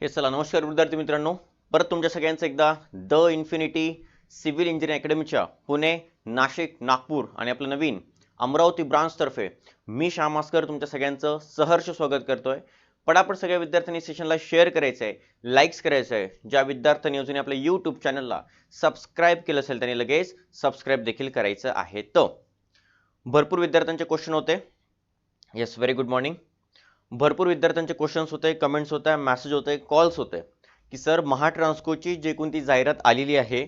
हे चला नमस्कार विद्यार्थी मित्रांनो. परत तुमच्या सगळ्यांचं एकदा द इन्फिनिटी सिव्हिल इंजिनिअरिंग अकॅडमीच्या पुणे नाशिक नागपूर आणि आपलं नवीन अमरावती ब्रांचतर्फे मी श्यामास्कर तुमच्या सगळ्यांचं सहर्ष स्वागत करतोय. पटापट सगळ्या विद्यार्थ्यांनी सेशनला शेअर करायचं आहे लाईक्स करायचं आहे ज्या विद्यार्थ्यांनी अजून आपल्या यूट्यूब चॅनलला सबस्क्राईब केलं असेल त्यांनी लगेच सबस्क्राईब देखील करायचं आहे. तर भरपूर विद्यार्थ्यांचे क्वेश्चन होते. येस व्हेरी गुड मॉर्निंग भरपूर विद्यार्थ्यांचे क्वेश्चन्स होते कमेंट्स होते मॅसेज होते कॉल्स होते. की सर महाट्रान्सकोची जे कोणती जाहिरात आलेली आहे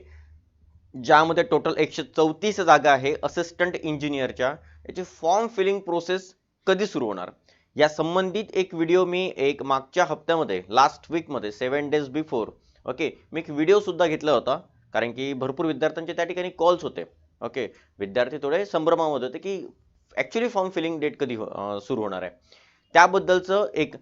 ज्यामध्ये टोटल एकशे चौतीस जागा आहे असिस्टंट इंजिनियरच्या याची फॉर्म फिलिंग प्रोसेस कधी सुरू होणार? या संबंधित एक व्हिडिओ मी एक मागच्या हप्त्यामध्ये लास्ट वीकमध्ये सेवन डेज बिफोर ओके मी एक व्हिडिओ सुद्धा घेतला होता. कारण की भरपूर विद्यार्थ्यांचे त्या ठिकाणी कॉल्स होते. ओके विद्यार्थी थोडे संभ्रमामध्ये होते की ॲक्च्युली फॉर्म फिलिंग डेट कधी हो- सुरू होणार आहे. त्याबद्दलचं एक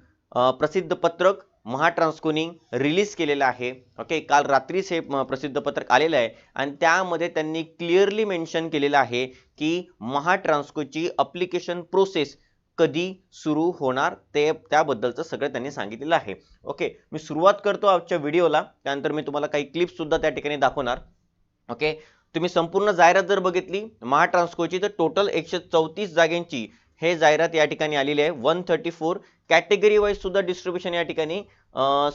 प्रसिद्ध पत्रक महाट्रान्सकोनी रिलीज केलेलं आहे. ओके काल रात्रीच हे प्रसिद्ध पत्रक आलेलं आहे. आणि त्यामध्ये त्यांनी क्लिअरली मेन्शन केलेलं आहे की महाट्रान्सकोची अप्लिकेशन प्रोसेस कधी सुरू होणार ते त्याबद्दलचं सगळं त्यांनी सांगितलेलं आहे. ओके मी सुरुवात करतो आजच्या व्हिडिओला. त्यानंतर मी तुम्हाला काही क्लिप्ससुद्धा त्या ठिकाणी दाखवणार. ओके तुम्ही संपूर्ण जाहिरात जर बघितली महाट्रान्सकोची तर टोटल एकशे चौतीस जागांची हे जाहिरात या ठिकाणी आलेली आहे. One thirty four category wise सुद्धा डिस्ट्रीब्युशन या ठिकाणी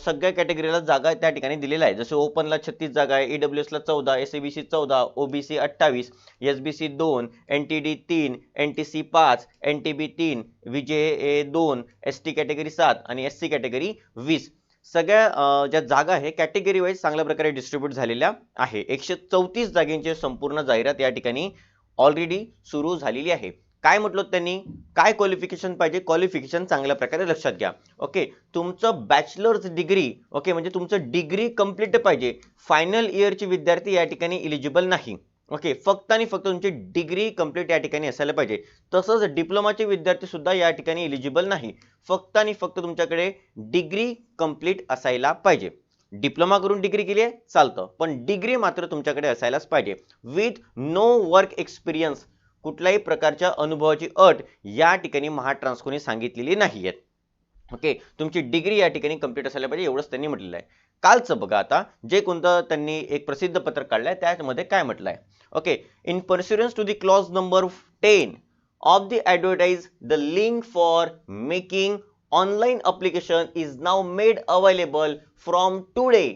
सगळ्या कॅटेगरीला जागा त्या ठिकाणी दिलेल्या आहे जसं ओपनला छत्तीस जागा आहे ईडब्ल्यू एसला चौदा एस बी सी चौदा ओबीसी अठ्ठावीस एस बी सी दोन एन टी डी तीन एन टी सी पाच एन टी बी तीन विजे ए दोन एस टी कॅटेगरी सात आणि एस सी कॅटेगरी वीस. सगळ्या ज्या जागा आहे कॅटेगरी वाईज चांगल्या प्रकारे डिस्ट्रीब्यूट झालेल्या आहे. एकशे चौतीस जागेंची संपूर्ण जाहिरात या ठिकाणी ऑलरेडी सुरू झालेली आहे. काय म्हटलं त्यांनी? काय क्वालिफिकेशन पाहिजे? क्वालिफिकेशन चांगल्या प्रकारे लक्षात घ्या. ओके तुमचं बॅचलर्स डिग्री ओके म्हणजे तुमचं डिग्री कंप्लीट पाहिजे. फायनल इयरचे विद्यार्थी या ठिकाणी इलिजिबल नाही. ओके फक्त आणि फक्त तुमची डिग्री कंप्लीट या ठिकाणी असायला पाहिजे. तसंच डिप्लोमाचे विद्यार्थी सुद्धा या ठिकाणी इलिजिबल नाही. फक्त आणि फक्त तुमच्याकडे डिग्री कंप्लीट असायला पाहिजे. डिप्लोमा करून डिग्री केली आहे? चालतं. पण डिग्री मात्र तुमच्याकडे असायलाच पाहिजे. विथ नो वर्क एक्सपिरियन्स कुठल्याही प्रकारच्या अनुभवाची अट या ठिकाणी महाट्रान्सकोने सांगितलेली नाही आहेत ओके तुमची डिग्री या ठिकाणी कंप्लीट असायला पाहिजे एवढंच त्यांनी म्हटलेलं आहे. कालचं बघा आता जे कोणतं त्यांनी एक प्रसिद्ध पत्र काढलंय त्यामध्ये काय म्हटलंय? Okay in pursuance to the clause number ten of the advertise the link for making online application is now made available from today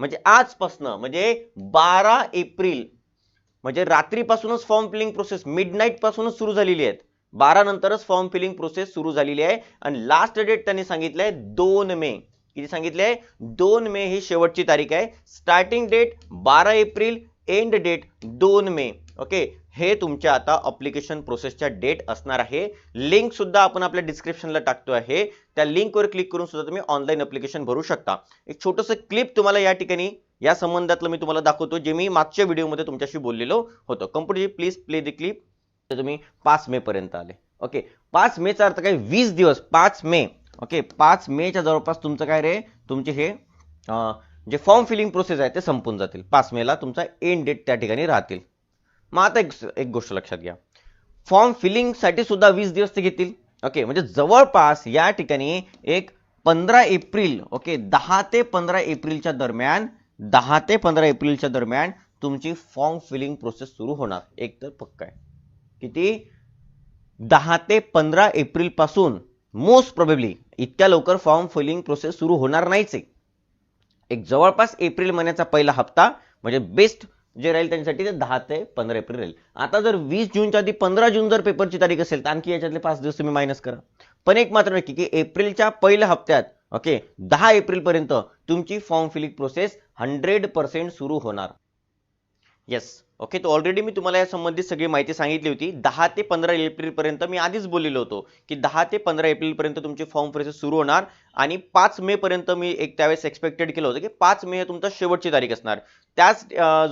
म्हणजे आजपासनं म्हणजे बारा एप्रिल म्हणजे रात्रीपासूनच form filling process midnight पासूनच सुरू झालेली आहेत. बारा नंतरच फॉर्म फिलिंग प्रोसेस सुरू झालेली आहे. आणि लास्ट डेट त्यांनी सांगितलंय दोन मे. किती सांगितलंय? दोन मे ही शेवटची तारीख आहे. स्टार्टिंग डेट बारा एप्रिल एंड डेट दोन मे. ओके? हे तुमच्या आता अप्लिकेशन प्रोसेसच्या डेट असणार आहे. लिंक सुद्धा आपण आपल्या डिस्क्रिप्शनला टाकतो आहे. त्या लिंकवर क्लिक करून सुद्धा तुम्ही ऑनलाईन अप्लिकेशन भरू शकता. एक छोटंसं क्लिप तुम्हाला या ठिकाणी या संबंधातलं मी तुम्हाला दाखवतो जे मी मागच्या व्हिडिओमध्ये तुमच्याशी बोललेलो होतो. Computer please play the clip तर तुम्ही पाच मे पर्यंत आले. ओके? पाच मेचा अर्थ काय? वीस दिवस पाच मे. ओके? पाच मेच्या जवळपास तुमचं काय रे? तुमचे हे जे फॉर्म फिलिंग प्रोसेस आहे ते संपून जातील. पाच मेला तुमचा एंड डेट त्या ठिकाणी राहतील. मग आता एक एक गोष्ट लक्षात घ्या. फॉर्म फिलिंगसाठी सुद्धा वीस दिवस ते घेतील. ओके म्हणजे जवळपास या ठिकाणी एक पंधरा एप्रिल ओके दहा ते पंधरा एप्रिलच्या दरम्यान दहा ते पंधरा एप्रिलच्या दरम्यान तुमची फॉर्म फिलिंग प्रोसेस सुरू होणार. एक तर पक्का आहे. किती? दहा ते पंधरा एप्रिलपासून मोस्ट प्रॉबेबली इतक्या लवकर फॉर्म फिलिंग प्रोसेस सुरू होणार नाहीच आहे. एक जवळपास एप्रिल महिन्याचा पहिला हप्ता म्हणजे बेस्ट जे राहील त्यांच्यासाठी ते दहा ते पंधरा एप्रिल राहील. आता जर वीस जूनच्या आधी पंधरा जून जर पेपरची तारीख असेल तर आणखी याच्यातले पाच दिवस तुम्ही मायनस करा. पण एक मात्र नक्की की एप्रिलच्या पहिल्या हप्त्यात ओके दहा एप्रिल पर्यंत तुमची form filling process hundred percent सुरू होणार. येस ओके तो ऑलरेडी मी तुम्हाला या संबंधित सगळी माहिती सांगितली होती. दहा ते पंधरा एप्रिलपर्यंत मी आधीच बोललेलो होतो की दहा ते पंधरा एप्रिलपर्यंत तुमची फॉर्म प्रोसेस सुरू होणार आणि पाच मे पर्यंत मी एक त्यावेळेस एक्सपेक्टेड केलं होतं की पाच मे हे तुमचा शेवटची तारीख असणार. त्याच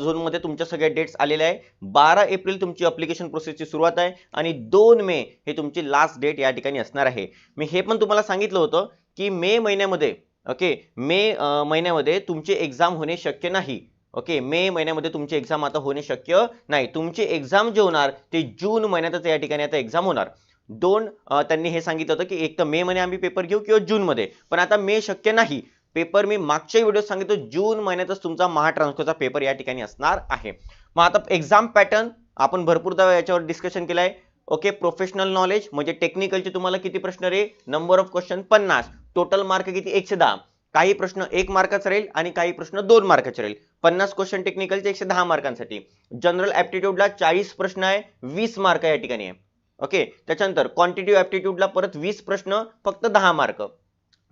झोनमध्ये तुमच्या सगळ्या डेट्स आलेल्या आहे. बारा एप्रिल तुमची अप्लिकेशन प्रोसेसची सुरुवात आहे आणि दोन मे हे तुमची लास्ट डेट या ठिकाणी असणार आहे. मी हे पण तुम्हाला सांगितलं होतं की मे महिन्यामध्ये ओके मे महिन्यामध्ये तुमची एक्झाम होणे शक्य नाही. ओके मे महिन्यामध्ये तुमची एक्झाम आता होणे शक्य नाही. तुमची एक्झाम जे होणार ते जून महिन्यातच या ठिकाणी आता एक्झाम होणार. दोन त्यांनी हे सांगितलं होतं की एक तर मे मध्ये आम्ही पेपर घेऊ किंवा जूनमध्ये पण आता मे शक्य नाही. पेपर मी मागच्या व्हिडिओ सांगितलं जून महिन्यातच तुमचा महाट्रान्सकोचा पेपर या ठिकाणी असणार आहे. मग आता एक्झाम पॅटर्न आपण भरपूरदा याच्यावर डिस्कशन केलं आहे ओके प्रोफेशनल नॉलेज म्हणजे टेक्निकलचे तुम्हाला किती प्रश्न रे? नंबर ऑफ क्वेश्चन पन्नास. टोटल मार्क किती? एकशे दहा. काही प्रश्न एक मार्काचा राहील आणि काही प्रश्न दोन मार्काचे राहील. पन्नास क्वेश्चन टेक्निकलचे एकशे दहा मार्कांसाठी. जनरल ऍप्टिट्यूडला चाळीस प्रश्न आहे वीस मार्क या ठिकाणी आहे. ओके त्याच्यानंतर क्वांटिटिव्ह ऍप्टिट्यूडला परत वीस प्रश्न फक्त दहा मार्क.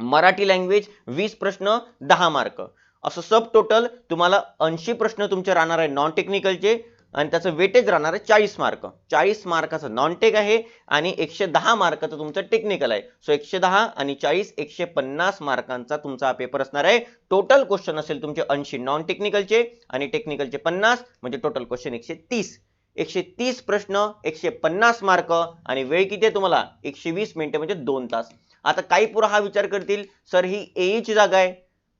मराठी लँग्वेज वीस प्रश्न दहा मार्क. असं सब टोटल तुम्हाला ऐंशी प्रश्न तुमचे राहणार आहे नॉन टेक्निकलचे आणि त्याचं वेटेज राहणार आहे चाळीस मार्क चाळीस मार्काचं नॉन टेक आहे आणि एकशे दहा मार्काचं तुमचं टेक्निकल आहे. सो एकशे दहा आणि चाळीस एकशे पन्नास मार्कांचा तुमचा हा पेपर असणार आहे. टोटल क्वेश्चन असेल तुमचे ऐंशी नॉन टेक्निकलचे आणि टेक्निकलचे पन्नास म्हणजे टोटल क्वेश्चन एकशे तीस. एकशे तीस प्रश्न एकशे पन्नास मार्क आणि वेळ किती आहे तुम्हाला? एकशे वीस मिनिटं म्हणजे दोन तास. आता काही पुरा हा विचार करतील सर ही एईची ची जागा आहे.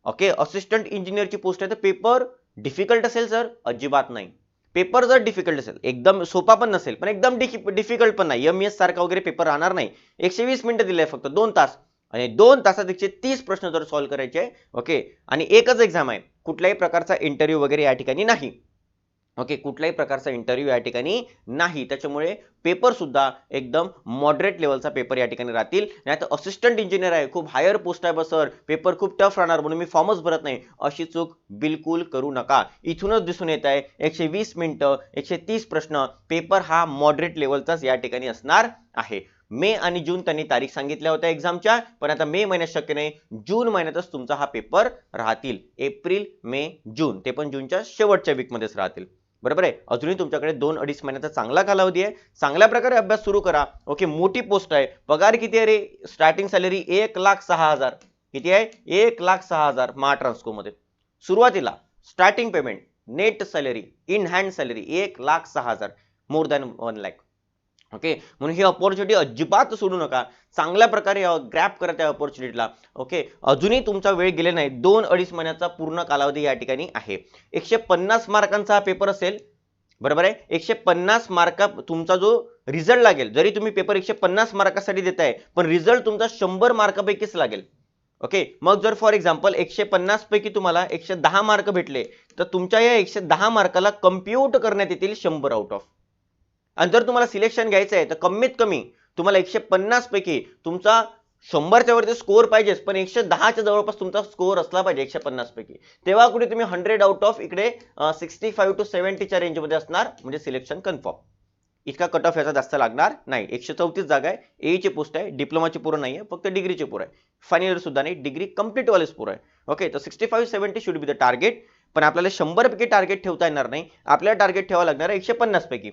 ओके असिस्टंट इंजिनियरची पोस्ट आहे तर पेपर डिफिकल्ट असेल सर? अजिबात नाही. पेपर जर डिफिकल्ट असेल एकदम सोपा पण नसेल पण एकदम डिफिकल्ट पण नाही. एम एस सारखा वगैरे पेपर राहणार नाही. एकशे वीस मिनिटं दिले फक्त दोन तास. आणि दोन तासात एकशे तीस प्रश्न जर सॉल्व्ह करायचे ओके आणि एकच एक्झाम आहे कुठल्याही प्रकारचा इंटरव्ह्यू वगैरे या ठिकाणी नाही. ओके कुठल्याही प्रकारचा इंटरव्ह्यू या ठिकाणी नाही. त्याच्यामुळे पेपरसुद्धा एकदम मॉडरेट लेवलचा पेपर या ठिकाणी राहतील. नाही तर असिस्टंट इंजिनियर आहे खूप हायर पोस्ट आहे सर पेपर खूप टफ राहणार म्हणून मी फॉर्मच भरत नाही. अशी चूक बिलकुल करू नका. इथूनच दिसून येत आहे एकशे वीस मिनिटं एकशे तीस प्रश्न पेपर हा मॉडरेट लेवलचाच या ठिकाणी असणार आहे. मे आणि जून त्यांनी तारीख सांगितल्या होत्या एक्झामच्या पण आता मे महिन्यात शक्य नाही. जून महिन्यातच तुमचा हा पेपर राहतील. एप्रिल मे जून ते पण जूनच्या शेवटच्या वीकमध्येच राहतील. बरोबर आहे? अजूनही तुमच्याकडे दोन अडीच महिन्याचा चांगला कालावधी आहे. चांगल्या प्रकारे अभ्यास सुरू करा. ओके मोठी पोस्ट आहे. पगार किती आहे रे? स्टार्टिंग सॅलरी एक लाख सहा हजार. किती आहे? एक लाख सहा हजार मा ट्रान्सको मध्ये. सुरुवातीला starting payment net salary in hand salary एक लाख सहा हजार. More than one lakh okay म्हणून ही ऑपॉर्च्युनिटी अजिबात सोडू नका. चांगल्या प्रकारे ग्रॅप करा त्या ऑपॉर्च्युनिटीला ओके अजूनही तुमचा वेळ गेले नाही. दोन अडीच महिन्याचा पूर्ण कालावधी या ठिकाणी आहे. एकशे पन्नास मार्कांचा हा पेपर असेल बरोबर आहे? एकशे पन्नास मार्का तुमचा जो रिझल्ट लागेल जरी तुम्ही पेपर एकशे पन्नास मार्कासाठी देताय पण रिझल्ट तुमचा शंभर मार्कापैकीच लागेल. ओके मग जर फॉर एक्झाम्पल एकशे पन्नास पैकी तुम्हाला एकशे दहा मार्क भेटले तर तुमच्या या एकशे दहा मार्काला कम्प्युट करण्यात येतील शंभर आउट ऑफ आणि जर तुम्हाला सिलेक्शन घ्यायचं आहे तर कमीत कमी तुम्हाला एकशे पन्नासपैकी तुमचा शंभरच्या वरती स्कोअर पाहिजेच पण एकशे दहाच्या जवळपास तुमचा स्कोअर असला पाहिजे एकशे पन्नास पैकी. तेव्हा कुठे तुम्ही हंड्रेड आउट ऑफ इकडे सिक्स्टी फाईव्ह टू सेव्हन्टीच्या रेंजमध्ये असणार म्हणजे सिलेक्शन कन्फर्म इतका कट ऑफ याचा जास्त लागणार नाही. एकशे चौतीस जागा आहे एची पोस्ट आहे डिप्लोमाची पूर्ण नाही आहे फक्त डिग्रीची पूर आहे. फायनल इयर सुद्धा नाही डिग्री कम्प्लीटवालेच पूर आहे. ओके तर sixty five seventy should be the target पण आपल्याला शंभरपैकी टार्गेट ठेवता येणार नाही. आपल्याला टार्गेट ठेवावं लागणार आहे एकशे पन्नास पैकी.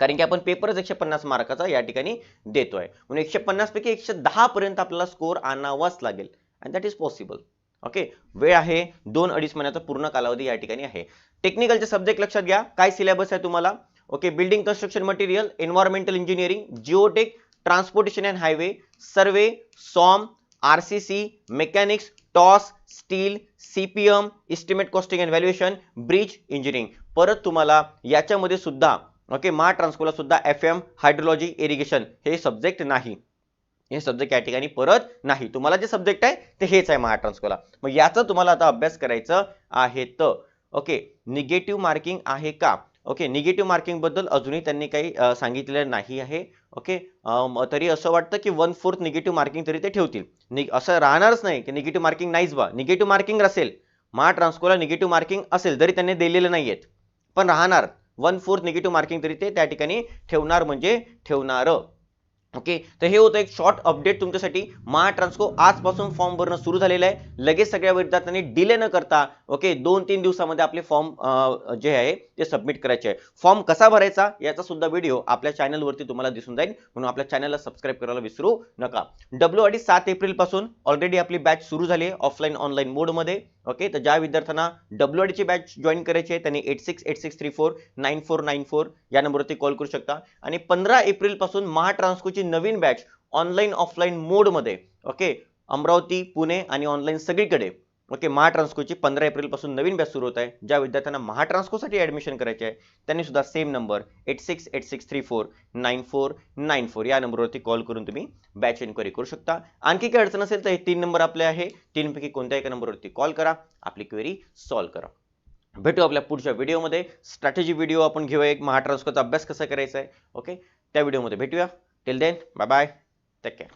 कारण की आपण पेपरच एकशे पन्नास मार्काचा या ठिकाणी देतोय. म्हणून एकशे पन्नासपैकी एकशे दहा पर्यंत आपल्याला स्कोअर आणावाच लागेल. And that is possible okay वेळ आहे. दोन अडीच महिन्याचा पूर्ण कालावधी या ठिकाणी आहे. टेक्निकलचे सब्जेक्ट लक्षात घ्या. काय सिलेबस आहे तुम्हाला? Okay building construction material environmental engineering geotech transportation and highway survey SOM R C C mechanics TOS steel CPM estimate costing and valuation bridge engineering परत तुम्हाला याच्यामध्ये सुद्धा ओके मा ट्रान्सकोला सुद्धा एफ एम हायड्रोलॉजी इरिगेशन हे सब्जेक्ट नाही. हे सब्जेक्ट या ठिकाणी परत नाही. तुम्हाला जे सब्जेक्ट आहे ते हेच आहे महा ट्रान्सकोला मग याचा तुम्हाला आता अभ्यास करायचं आहे तर. ओके निगेटिव्ह मार्किंग आहे का? ओके निगेटिव्ह मार्किंगबद्दल अजूनही त्यांनी काही सांगितलेलं नाही आहे. ओके तरी असं वाटतं की वन फोर्थ निगेटिव्ह मार्किंग तरी ते ठेवतील. नि असं राहणारच नाही की निगेटिव्ह मार्किंग नाहीच बा. निगेटिव्ह मार्किंग असेल. मा ट्रान्सकोला निगेटिव्ह मार्किंग असेल जरी त्यांनी दिलेलं नाही आहेत पण राहणार. वन फोर्थ निगेटिव्ह मार्किंग तरी ते त्या ठिकाणी ठेवणार म्हणजे ठेवणार. ओके तर हे होतं एक शॉर्ट अपडेट तुमच्यासाठी. महाट्रान्सको आजपासून फॉर्म भरणं सुरू झालेलं आहे. लगेच सगळ्या विद्यार्थ्यांनी डिले न करता ओके दोन तीन दिवसामध्ये आपले फॉर्म जे आहे ते सबमिट करायचे आहे. फॉर्म कसा भरायचा याचा सुद्धा व्हिडिओ आपल्या चॅनलवरती तुम्हाला दिसून जाईल. म्हणून आपल्या चॅनलला सबस्क्राईब करायला विसरू नका. डब्ल्यू अडी सात एप्रिलपासून ऑलरेडी आपली बॅच सुरू झाली आहे ऑफलाईन ऑनलाईन मोडमध्ये ओके तर ज्या विद्यार्थ्यांना डब्ल्यू ची बॅच जॉईन करायची आहे त्यांनी eight six eight six three four nine four nine four या नंबरवरती कॉल करू शकता. आणि पंधरा एप्रिलपासून महा नवीन बॅच ऑनलाईन ऑफलाईन मोडमध्ये ओके अमरावती पुणे आणि ऑनलाईन सगळीकडे ओके महाट्रान्स्कोची पंधरा एप्रिलपासून नवीन बॅच सुरू होत आहे. ज्या विद्यार्थ्यांना महाट्रान्स्कोसाठी ॲडमिशन करायचे आहे त्यांनी सुद्धा same number eight six eight six three four nine four nine four या नंबरवरती कॉल करून तुम्ही बॅच इन्क्वायरी करू शकता. आणखी काही अडचण असेल तर हे तीन नंबर आपले आहे. तीनपैकी कोणत्याही एका नंबरवरती कॉल करा आपली क्वेरी सॉल्व्ह करा. भेटू आपल्या पुढच्या व्हिडिओमध्ये स्ट्रॅटेजी व्हिडिओ आपण घेऊया. एक महाट्रान्स्कोचा अभ्यास कसा करायचा आहे ओके त्या व्हिडिओमध्ये भेटूया. Till then, bye bye. Take care.